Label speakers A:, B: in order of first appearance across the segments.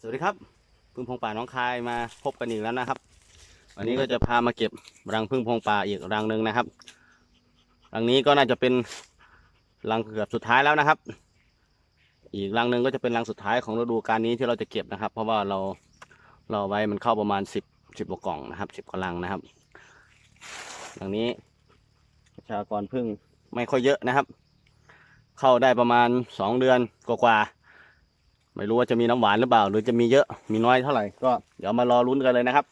A: สวัสดีครับพึ่งพงป่าน้องคายมาพบกันอีกแล้วนะครับ วันนี้ก็จะพามาเก็บรังพึ่งพงป่าอีกรังหนึ่งนะครับ รังนี้ก็น่าจะเป็นรังเกือบสุดท้ายแล้วนะครับ อีกรังหนึ่งก็จะเป็นรังสุดท้ายของฤดูกาลนี้ที่เราจะเก็บนะครับ เพราะว่าเราเราไว้มันเข้าประมาณสิบสิบกว่ากล่องนะครับสิบกว่ารังนะครับรังนี้ประชากรพึ่งไม่ค่อยเยอะนะครับ เข้าได้ประมาณสองเดือนกว่าๆ ไม่รู้ว่าจะมีน้ำหวานหรือเปล่า หรือจะมีเยอะมีน้อยเท่าไหร่ก็เดี๋ยวมารอลุ้นกันเลยนะครับ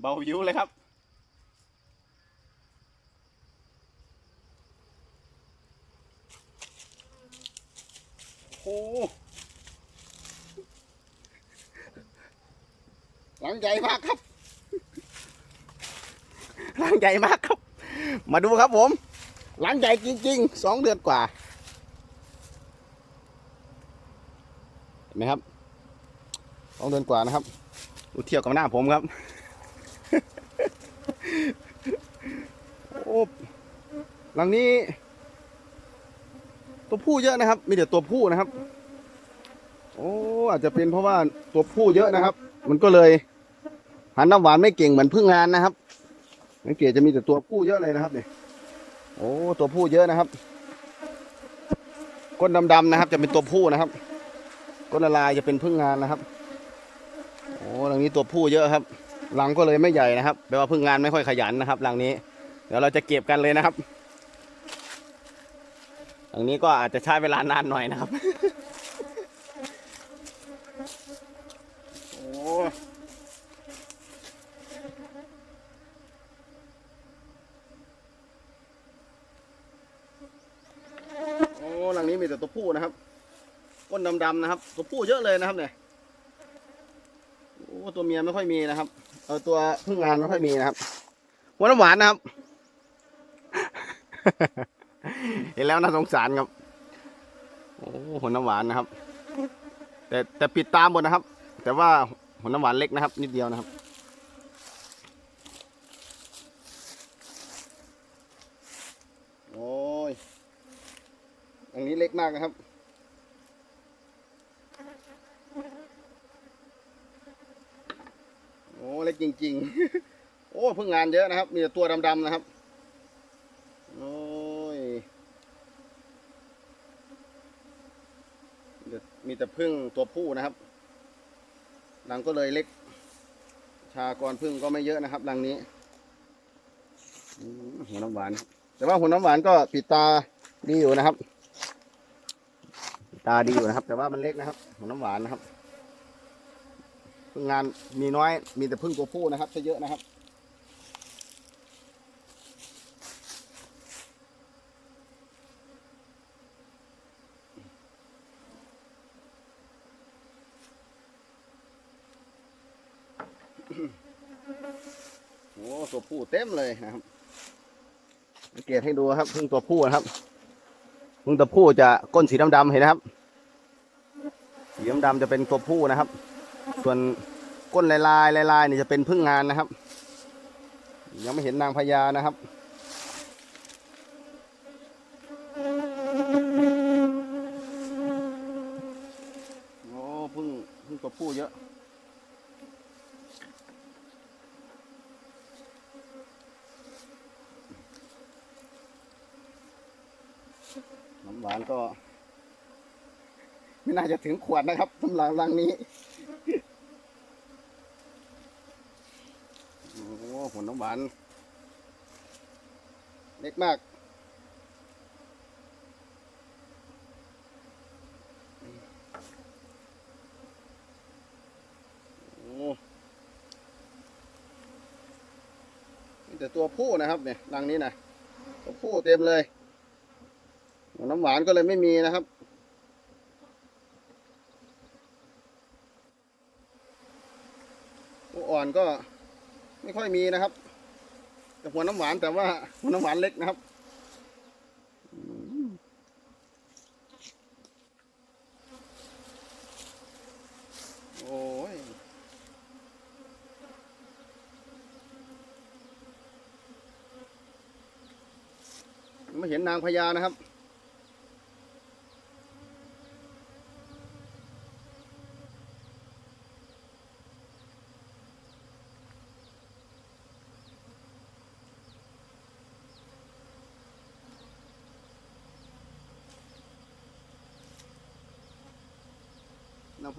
A: เบาวิวเลยครับโอ้หหลังใหญ่มากครับ ลังใหญ่มากครับ มาดูครับผมหลังใหญ่จริงๆสองเดือนกว่าเห็นไหมครับสองเดือนกว่านะครับดูเทียบกับหน้าผมครับ โอ้หลังนี้ ตัวผู้เยอะนะครับ มีแต่ตัวผู้นะครับ โอ้อาจจะเป็นเพราะว่าตัวผู้เยอะนะครับ มันก็เลยหันน้ำหวานไม่เก่งเหมือนพึ่งงานนะครับ สังเกตจะมีแต่ตัวผู้เยอะเลยนะครับเนี่ยโอ้ตัวผู้เยอะนะครับ ก้นดำๆนะครับ จะเป็นตัวผู้นะครับ ก้นละลายจะเป็นพึ่งงานนะครับโอ้รังนี้ตัวผู้เยอะครับรังก็เลยไม่ใหญ่นะครับแปลว่าพึ่งงานไม่ค่อยขยันนะครับรังนี้ เดี๋ยวเราจะเก็บกันเลยนะครับรังนี้ก็อาจจะใช้เวลานานหน่อยนะครับ โอ้โอ้หลังนี้มีแต่ตัวผู้นะครับ ก้น ดำๆนะครับ ตัวผู้เยอะเลยนะครับเนี่ยโอ้ตัวเมียไม่ค่อยมีนะครับ เออตัวพึ่งงานไม่ค่อยมีนะครับหัวน้ำหวานนะครับ เห็นแล้วน่าสงสารครับโอ้หัวน้ำหวานนะครับ แต่แต่ปิดตามหมดนะครับ แต่ว่าหัวน้ำหวานเล็กนะครับ นิดเดียวนะครับโอ้ยอันนี้เล็กมากนะครับ โอ้เล็ก จริง ๆ โอ้เพิ่งงานเยอะนะครับ มีแต่ตัวดำๆนะครับ โอ้ยมีแต่พึ่งตัวผู้นะครับรังก็เลยเล็ก ชากรพึ่งก็ไม่เยอะนะครับรังนี้ หัวน้ำหวาน แต่ว่าหัวน้ำหวานก็ปิดตาดีอยู่นะครับ ตาดีอยู่นะครับ แต่ว่ามันเล็กนะครับ หัวน้ำหวานนะครับ พึ่งงานมีน้อย มีแต่พึ่งตัวผู้นะครับจะเยอะนะครับ โอ้ตัวผู้เต็มเลยนะครับสังเกตให้ดูครับพึ่งตัวผู้นะครับพึ่งตัวผู้จะก้นสีดำๆเห็นนะครับสีดำๆจะเป็นตัวผู้นะครับ ส่วนก้นลายลายลายนี่จะเป็นพึ่งงานนะครับ ยังไม่เห็นนางพญานะครับโอ้พึ่งพึ่งตัวผู้เยอะน้ำหวานก็ ไม่น่าจะถึงขวดนะครับสำหรับรังนี้ โอ้โหวาน เล็กมาก โอ้แต่ตัวผู้นะครับเนี่ยรังนี้นะตัวผู้เต็มเลย น้ำหวานก็เลยไม่มีนะครับตัวอ่อนก็ไม่ค่อยมีนะครับ หัวน้ำหวานแต่ว่าหัวน้ำหวานเล็กนะครับโอ้ยไม่เห็นนางพญานะครับ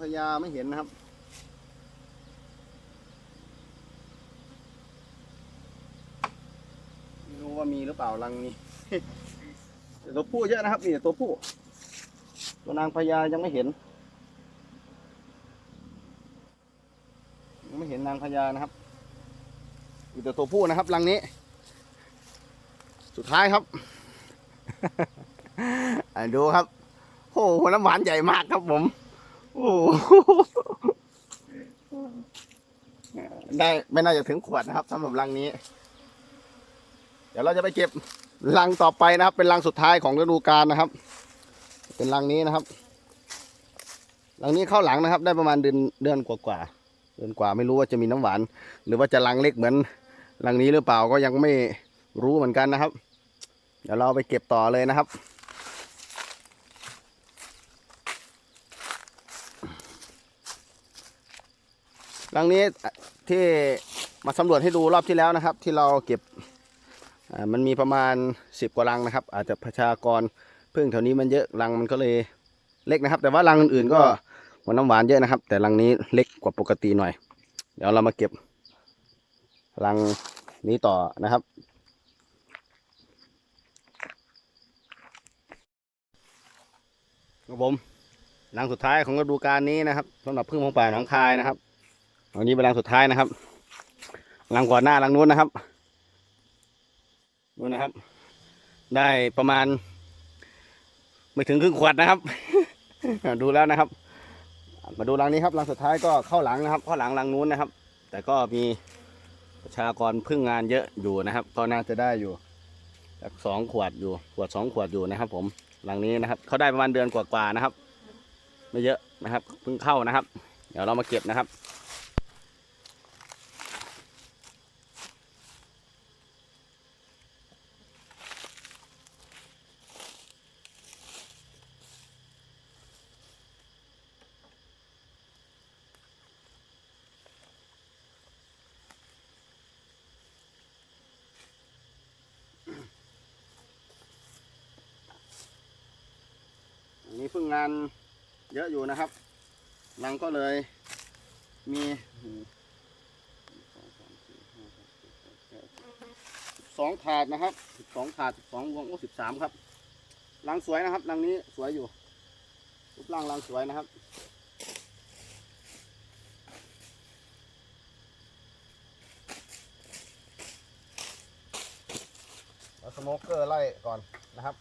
A: พญาไม่เห็นนะครับ ไม่รู้ว่ามีหรือเปล่ารังนี้ต่ตัวผู้เยอะนะครับนี่ตัวผู้ ตัวนางพญายังไม่เห็นยังไม่เห็นนางพญานะครับมีแต่ตัวผู้นะครับรังนี้ สุดท้ายครับดูครับโอ้โหน้ำหวานใหญ่มากครับผม โอ้โหได้ไม่น่าจะถึงขวดนะครับสำหรับรังนี้ เดี๋ยวเราจะไปเก็บรังต่อไปนะครับ เป็นรังสุดท้ายของฤดูกาลนะครับ เป็นรังนี้นะครับรังนี้เข้าหลังนะครับ ได้ประมาณเดือนเดือนกว่าๆเดือนกว่าไม่รู้ว่าจะมีน้ำหวาน หรือว่าจะรังเล็กเหมือนรังนี้หรือเปล่าก็ยังไม่รู้เหมือนกันนะครับ เดี๋ยวเราไปเก็บต่อเลยนะครับ รังนี้ที่มาสำรวจให้ดูรอบที่แล้วนะครับ ที่เราเก็บมันมีประมาณ 10 กว่ารังนะครับ อาจจะประชากรพึ่งแถวนี้มันเยอะรังมันก็เลยเล็กนะครับ แต่ว่ารังอื่นๆก็หัวน้ำหวานเยอะนะครับ แต่รังนี้เล็กกว่าปกติหน่อย เดี๋ยวเรามาเก็บรังนี้ต่อนะครับครับผมรังสุดท้ายของฤดูกาลนี้นะครับสำหรับพึ่งพงป่าหนองคายนะครับ อันนี้เป็นรังสุดท้ายนะครับรังก่อนหน้ารังนู้นนะครับนู้นนะครับ ได้ประมาณ ไม่ถึงครึ่งขวดนะครับ ดูแล้วนะครับ มาดูรังนี้ครับรังสุดท้ายก็เข้าหลังนะครับ เข้าหลังรังนู้นนะครับ แต่ก็มีประชากรพึ่งงานเยอะอยู่นะครับ ก็น่าจะได้อยู่สักสองขวดอยู่ขวดสองขวดอยู่นะครับ ผมรังนี้นะครับเขาได้ประมาณเดือนกว่าๆนะครับ ไม่เยอะนะครับเพิ่งเข้านะครับ เดี๋ยวเรามาเก็บนะครับ พึ่งงานเยอะอยู่นะครับ รังก็เลยมีสองถาดนะครับสองถาดสองวงก็สิบสามครับรังสวยนะครับรังนี้สวยอยู่รูปร่างรังสวยนะครับเอาสโมกเกอร์ไล่ก่อนนะครับ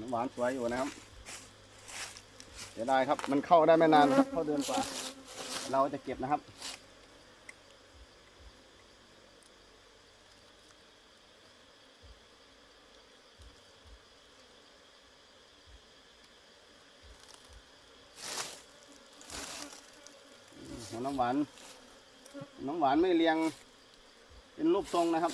A: น้ำหวานสวยอยู่นะครับเสียวไดายครับ มันเข้าได้ไม่นานครับ เข้าเดือนกว่า เราจะเก็บนะครับ น้ำหวาน น้ำหวานไม่เรียง เป็นรูปทรงนะครับ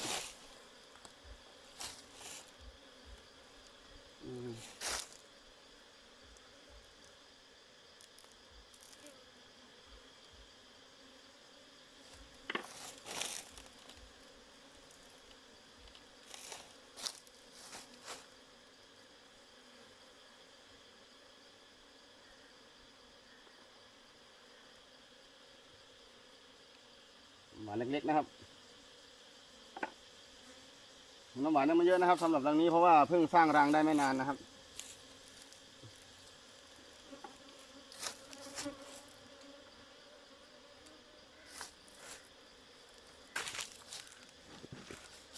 A: านเล็กๆนะครับน้ำหวานนี่ยมันเยอะนะครับสำหรับรังนี้เพราะว่าเพิ่งสร้างรังได้ไม่นานนะครับ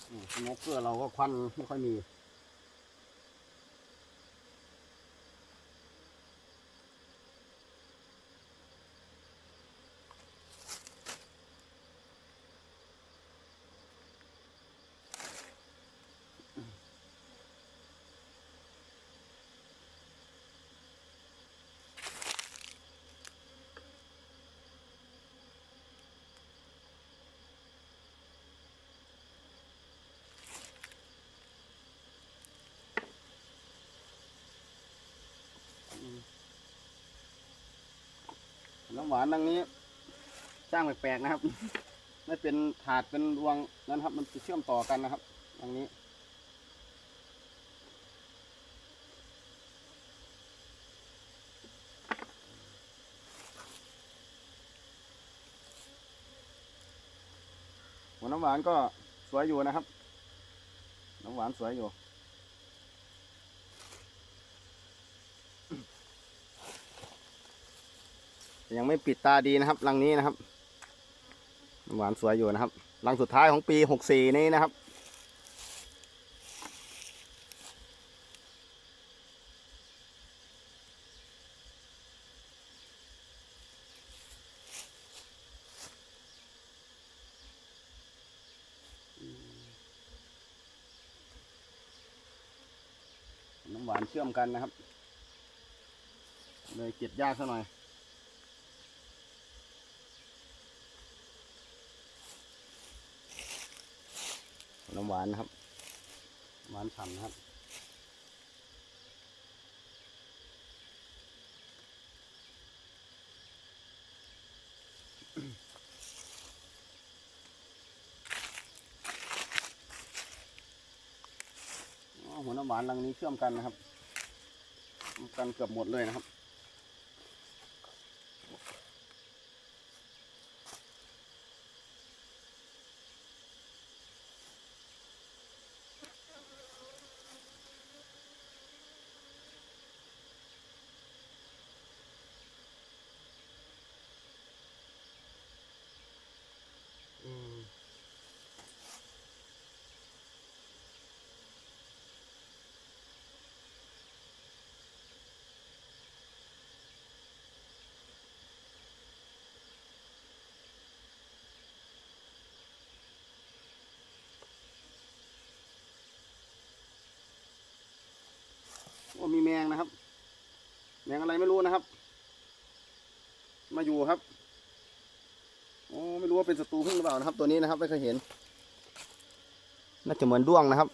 A: นอืมสโมกเกอร์เราก็ควันไม่ค่อยมี หวานดังนี้สร้างแปลกๆนะครับ ไม่เป็นถาดเป็นรวงนั้นครับ มันจะเชื่อมต่อกันนะครับดังนี้หัวน้ำหวานก็สวยอยู่นะครับ น้ำหวานสวยอยู่ ยังไม่ปิดตาดีนะครับรังนี้นะครับ หวานสวยอยู่นะครับรังสุดท้ายของปีหกสี่นี้นะครับ น้ำหวานเชื่อมกันนะครับ เลยเก็บยากซะหน่อย หวานนะครับ หวานฉ่ำนะครับหัวน้ำหวานรังนี้เชื่อมกันนะครับ กันเกือบหมดเลยนะครับ อืมโอ้มีแมงนะครับ แมงอะไรไม่รู้นะครับ มา อยู่ครับโอ้ไม่รู้ว่าเป็นศัตรูพึ่งหรือเปล่านะครับ ตัวนี้นะครับไม่เคยเห็น น่าจะเหมือนด้วงนะครับ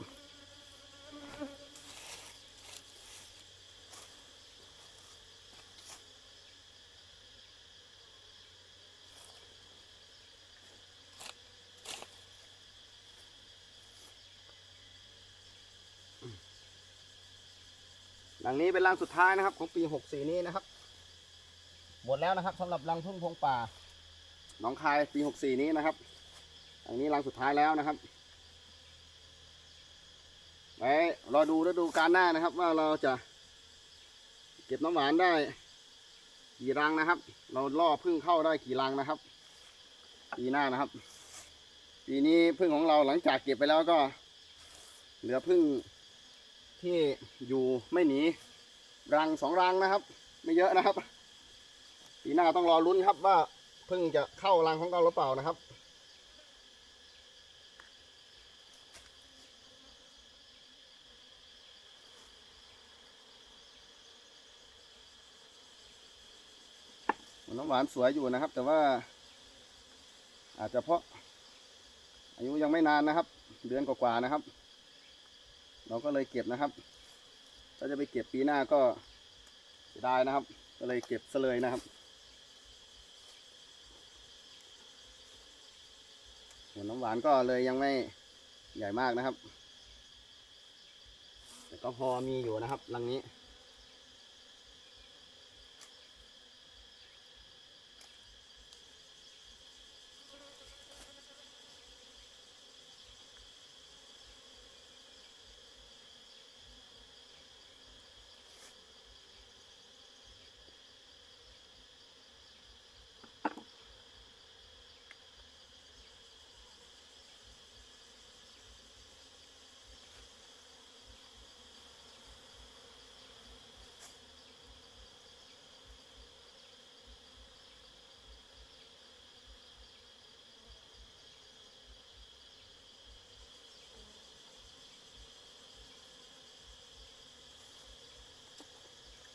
A: หลังนี้เป็นรังสุดท้ายนะครับ ของปีหกสี่นี้นะครับ หมดแล้วนะครับสำหรับรังพึ่งพงป่าหนองคายปีหกสี่นี้นะครับ อันนี้รังสุดท้ายแล้วนะครับ ไว้รอดูฤดูกาลหน้านะครับ ว่าเราจะเก็บน้ำหวานได้กี่รังนะครับ เราล่อพึ่งเข้าได้กี่รังนะครับ ปีหน้านะครับ ปีนี้พึ่งของเราหลังจากเก็บไปแล้วก็ เหลือพึ่งที่อยู่ไม่หนีรังสองรังนะครับ ไม่เยอะนะครับ ปีหน้าต้องรอลุ้นครับว่าเพิ่งจะเข้ารังของเราหรือเปล่านะครับ น้ำหวานสวยอยู่นะครับ แต่ว่า อาจจะเพราะ อายุยังไม่นานนะครับ เดือนกว่าๆนะครับ เราก็เลยเก็บนะครับ ถ้าจะไปเก็บปีหน้าก็เสียดายนะครับ ก็เลยเก็บซะเลยนะครับ หัวน้ำหวานก็เลยยังไม่ใหญ่มากนะครับ แต่ก็พอมีอยู่นะครับรังนี้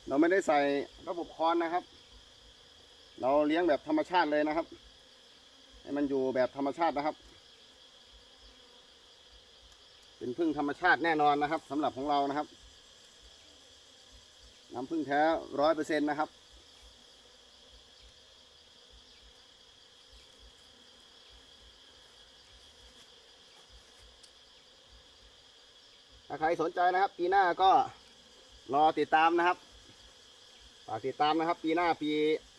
B: เราไม่ได้ใส่ระบบคอนนะครับ เราเลี้ยงแบบธรรมชาติเลยนะครับ ให้มันอยู่แบบธรรมชาตินะครับ เป็นพึ่งธรรมชาติแน่นอนนะครับสำหรับของเรานะครับน้ำพึ่งแท้ร้อยเปอร์เซ็นต์นะครับถ้าใครสนใจนะครับ ปีหน้าก็รอติดตามนะครับ ฝากติดตามนะครับ ปีหน้าปี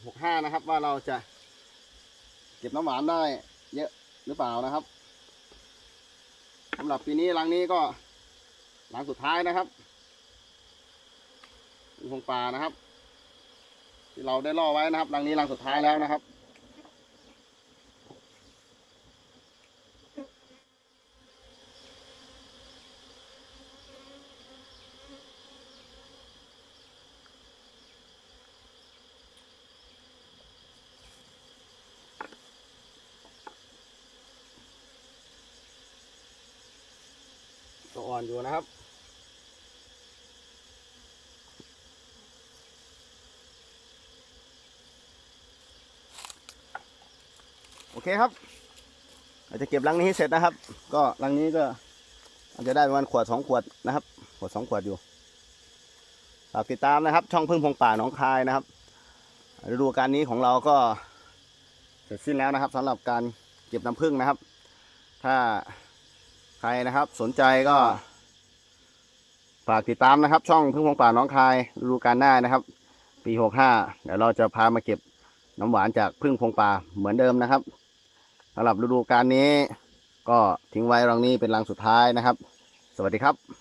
B: หกห้านะครับ ว่าเราจะ เก็บน้ำหวานได้ เยอะหรือเปล่านะครับสำหรับปีนี้รังนี้ก็รังสุดท้ายนะครับหงป่านะครับ ที่เราได้ล่อไว้นะครับรังนี้รังสุดท้ายแล้วนะครับ อนอยู่นะครับ โอเคครับเราจะเก็บรังนี้ให้เสร็จนะครับ ก็รังนี้ก็อาจจะได้ประมาณขวดสองขวดนะครับ ขวดสองขวดอยู่ฝากติดตามนะครับ ช่องพึ่งพงป่าหนองคายนะครับฤดูการนี้ของเราก็เสร็จสิ้นแล้วนะครับสำหรับการเก็บน้ำผึ้งนะครับ ถ้าใครนะครับสนใจก็ ฝากติดตามนะครับ ช่องพึ่งพงป่าน้องคายฤดูกาลหน้านะครับ ปีหกห้าเดี๋ยวเราจะพามาเก็บน้ำหวานจากพึ่งพงป่าเหมือนเดิมนะครับสำหรับฤดูกาลนี้ ก็ทิ้งไว้รังนี้เป็นรังสุดท้ายนะครับ สวัสดีครับ